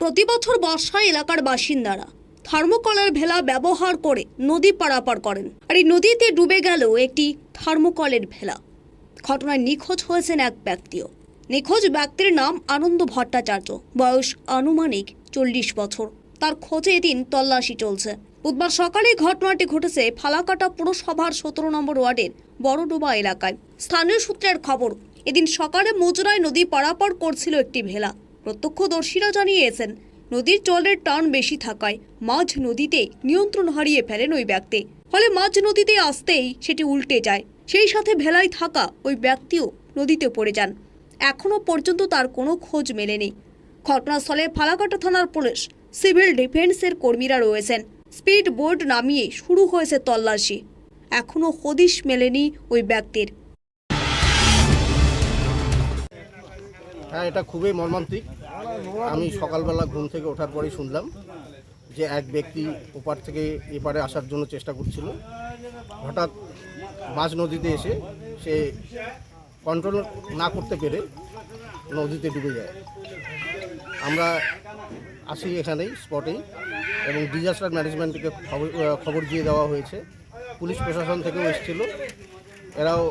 প্রতি বছর বর্ষায় এলাকার বাসিন্দারা থার্মোকলের ভেলা ব্যবহার করে নদী পারাপার করেন। আর এই নদীতে ডুবে গেল একটি থার্মোকলের ভেলা। ঘটনায় নিখোঁজ হয়েছেন এক ব্যক্তিও। নিখোঁজ ব্যক্তির নাম আনন্দ ভট্টাচার্য। বয়স আনুমানিক চল্লিশ বছর। তার খোঁজে এদিন তল্লাশি চলছে। বুধবার সকালে ঘটনাটি ঘটেছে ফালাকাটা পুরসভার সতেরো নম্বর ওয়ার্ডের বড়ডোবা এলাকায়। স্থানীয় সূত্রের খবর, এদিন সকালে মুজরায় নদী পারাপার করছিল একটি ভেলা। প্রত্যক্ষদর্শীরা জানিয়েছেন, নদীর জলের টান বেশি থাকায় মাঝ নদীতে নিয়ন্ত্রণ হারিয়ে ফেলেন ওই ব্যক্তি। ফলে মাঝ নদীতে আসতেই সেটি উল্টে যায়। সেই সাথে ভেলায় থাকা ওই ব্যক্তিও নদীতে পড়ে যান। এখনও পর্যন্ত তার কোনো খোঁজ মেলেনি। ঘটনাস্থলে ফালাকাটা থানার পুলিশ, সিভিল ডিফেন্সের কর্মীরা রয়েছেন। স্পিড বোর্ড নামিয়ে শুরু হয়েছে তল্লাশি। এখনও হদিশ মেলেনি ওই ব্যক্তির। হ্যাঁ এটা খুবই মর্মান্তিক। আমি সকালবেলা ঘুম থেকে ওঠার পরেই শুনলাম যে এক ব্যক্তি ওপার থেকে এপারে আসার জন্য চেষ্টা করছিল। হঠাৎ মাঝ নদীতে এসে সে কন্ট্রোল না করতে পেরে নদীতে ডুবে যায়। আমরা আসি এখানেই স্পটেই এবং ডিজাস্টার ম্যানেজমেন্টকে খবর খবর দিয়ে দেওয়া হয়েছে। পুলিশ প্রশাসন থেকেও এসেছিল। এরাও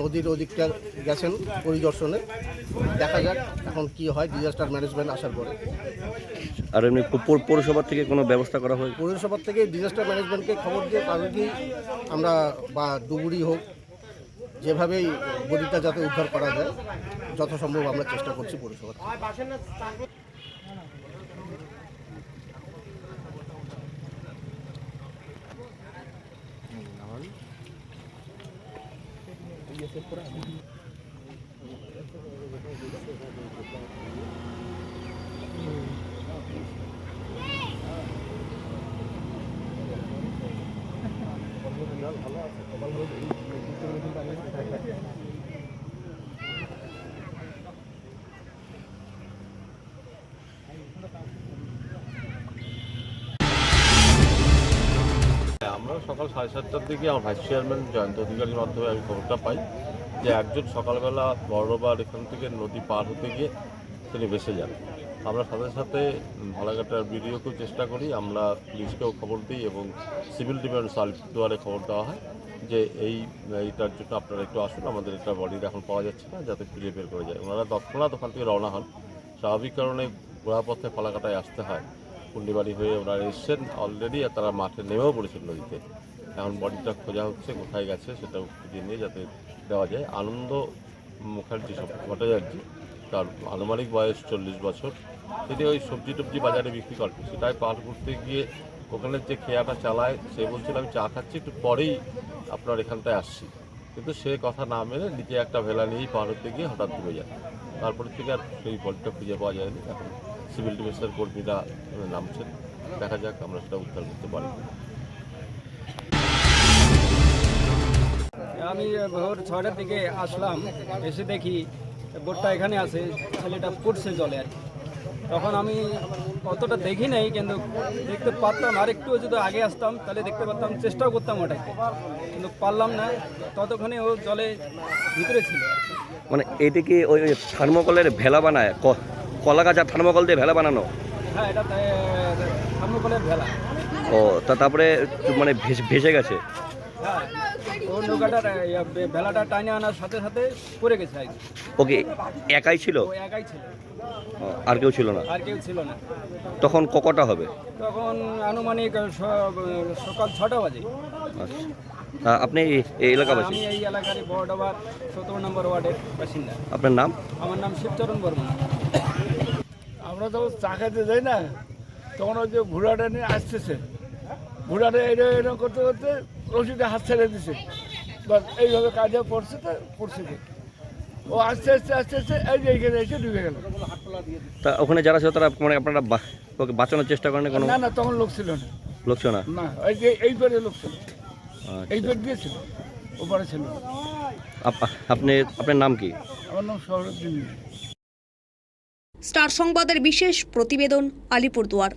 নদীর ওদিকটা গেছেন পরিদর্শনে। দেখা যাক এখন কি হয় ডিজাস্টার ম্যানেজমেন্ট আসার পরে। আর এমনি পৌ- পৌ- পৌরসভার থেকে কোনো ব্যবস্থা করা হয় পৌরসভার থেকে ডিজাস্টার ম্যানেজমেন্টকে খবর দিয়ে তাদেরকেই আমরা বা ডুবুরি হোক যেভাবেই বডিটা যাতে উদ্ধার করা যায় যথাসম্ভব আমরা চেষ্টা করছি পৌরসভা থেকে। আমরা সকাল সাড়ে সাতটার দিকে আমার ভাইস চেয়ারম্যান জয়ন্ত অধিকারীর মাধ্যমে আমি খবরটা পাই যে একজন সকালবেলা বড়বার এখান থেকে নদী পার হতে গিয়ে তিনি ভেসে যান। আমরা সাথে সাথে ভালাঘাটার ভিডিওকেও চেষ্টা করি, আমরা পুলিশকেও খবর দিই এবং সিভিল ডিফেন্স দুয়ারে খবর দেওয়া হয় যে এই, এইটার জন্য আপনারা একটু আসুন, আমাদের একটা বডির এখন পাওয়া যাচ্ছে না, যাতে ফিরে বের করে যায়। ওনারা তৎক্ষণাৎ ওখান থেকে রওনা হন। স্বাভাবিক কারণে ঘোড়াপথে ফালাকাটায় আসতে হয়। কুন্ডিবাড়ি হয়ে ওনারা এসছেন অলরেডি আর তারা মাঠে নেমেও পড়েছেন নদীতে। এখন বডিটা খোঁজা হচ্ছে, কোথায় গেছে সেটাও খুঁজে নিয়ে যাতে দেওয়া যায়। আনন্দ মুখার্জি সব ভট্টাচার্য, তার আনুমানিক বয়স চল্লিশ বছর। তিনি ওই সবজি টবজি বাজারে বিক্রি করেন সেটাই পার করতে গিয়ে ওখানে যে খেয়াটা চালায়, সে বলছিল, আমি চা খাচ্ছি, একটু পরেই আপনার এখানটায় আসছি। কিন্তু সে কথা না মেনে নিচে একটা ভেলা নিয়েই পার হতে গিয়ে হঠাৎ ডুবে যায়। তারপর থেকে আর সেই বডিটা খুঁজে পাওয়া যায়নি। এখন সিভিল ডিফেন্সের কর্মীরা নামছেন। দেখা যাক আমরা সেটা উদ্ধার করতে পারি আমি ভোর ছয়টার দিকে আসলাম এসে দেখি বোটটা এখানে আছে ছেলেটা পড়ছে জলে আর কি। তখন আমি অতটা দেখি নাই কিন্তু দেখতে পারতাম আর একটু যদি আগে আসতাম তাহলে দেখতে পারতাম চেষ্টাও করতাম ওটাকে কিন্তু পারলাম না। ততক্ষণে ও জলে ভিতরে ছিল। মানে এইটা কি ওই ওই থার্মোকলের ভেলা বানায় ক- কলা গাছ আর থার্মোকল দিয়ে ভেলা বানানো? হ্যাঁ এটা থার্মোকলের ভেলা। ও তা তারপরে মানে ভেসে গেছে? হ্যাঁ ভেলাটা আনার সাথে সাথে পড়ে গেছে ওকে একাই ছিল? একাই ছিল। আর কেউ ছিল না? আর কেউ ছিল না। তখন কটা হবে? তখন আনুমানিক সকাল ছটা বাজে। আচ্ছা। আপনি এই- এলাকাবাসী? আমি এই এলাকারই বড়ডাবার সতেরো নম্বর ওয়ার্ডের বাসিন্দা। আপনার নাম? আমার নাম শিবচরণ বর্মন। আমরা তো চা খেতে যাই না তখন ওই যে ঘোড়াটা নিয়ে আসতেছে। ঘোড়াটা এটা এরকম করতে করতে রশিটা হাত ছেড়ে দিছে। বাস এইভাবে কাজে পড়ছে তো পড়ছে। ও আস্তে আস্তে আস্তে আস্তে এই যে এইখানে এসে ডুবে গেল। তা ওখানে যারা ছিল তারা মানে আপনারা ওকে বাঁচানোর চেষ্টা করেন কোনো? না না তখন লোক ছিল না। লোক ছিল না? না এই যে এই পেরে লোক ছিল। এই। দিয়ে ছিল ওপারে ছিল। আপনি আপনার নাম কি? আমার নাম সৌরভ স্টার সংবাদের বিশেষ প্রতিবেদন আলিপুরদুয়ার।